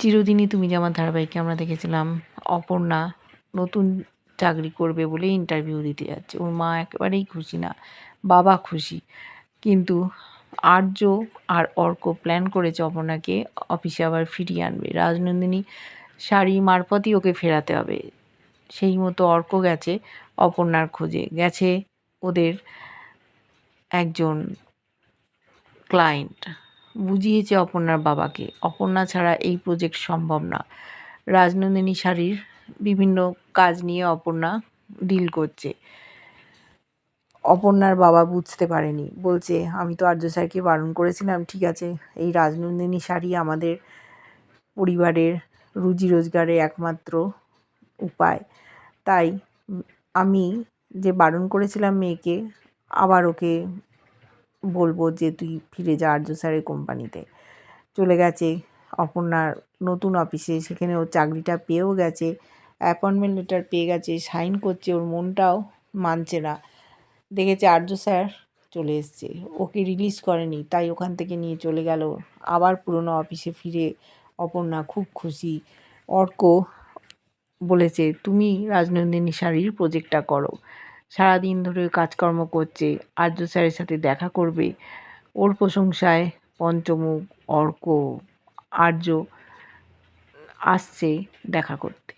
চিরদিনই তুমি যে আমার ধারাবাহিকে আমরা দেখেছিলাম, অপর্ণা নতুন চাকরি করবে বলে ইন্টারভিউ দিতে যাচ্ছে। ওর মা একেবারেই খুশি না, বাবা খুশি। কিন্তু আর্য আর অর্ক প্ল্যান করেছে অপর্ণাকে অফিসে আবার ফিরিয়ে আনবে। রাজনন্দিনী শাড়ি মারফতই ওকে ফেরাতে হবে। সেই মতো অর্ক গেছে অপর্ণার খোঁজে। গেছে ওদের একজন ক্লায়েন্ট বুঝিয়েছে অপর্ণার বাবাকে। অপর্ণা ছাড়া এই প্রজেক্ট সম্ভব না। রাজনন্দিনী শাড়ির বিভিন্ন কাজ নিয়ে অপর্ণা ডিল করছে। অপর্ণার বাবা বুঝতে পারেনি। বলছে, আমি তো আর্য স্যারকে বারণ করেছিলাম, ঠিক আছে। এই রাজনন্দিনী শাড়ি আমাদের পরিবারের রুজি রোজগারের একমাত্র উপায়। তাই আমি যে বারণ করেছিলাম মেয়েকে, আবার ওকে বলব যে তুই ফিরে যা আর্য স্যারের কোম্পানিতে। চলে গেছে অপর্ণার নতুন অফিসে, সেখানে ও চাকরিটা পেয়েও গেছে। অ্যাপয়েন্টমেন্ট লেটার পেয়ে গেছে, সাইন করছে, ওর মনটাও মানছে না। দেখেছে আর্য স্যার চলে এসছে। ওকে রিলিজ করেনি, তাই ওখান থেকে নিয়ে চলে গেল। আবার পুরনো অফিসে ফিরে অপর্ণা খুব খুশি। অর্ক বলেছে, তুমি রাজনন্দিনী শাড়ির প্রজেক্টটা করো। সারাদিন ধরে কাজকর্ম করছে, আর্য স্যারের সাথে দেখা করবে। ওর প্রশংসায় পঞ্চমুখ, অর্ক, আর্য আসছে দেখা করতে।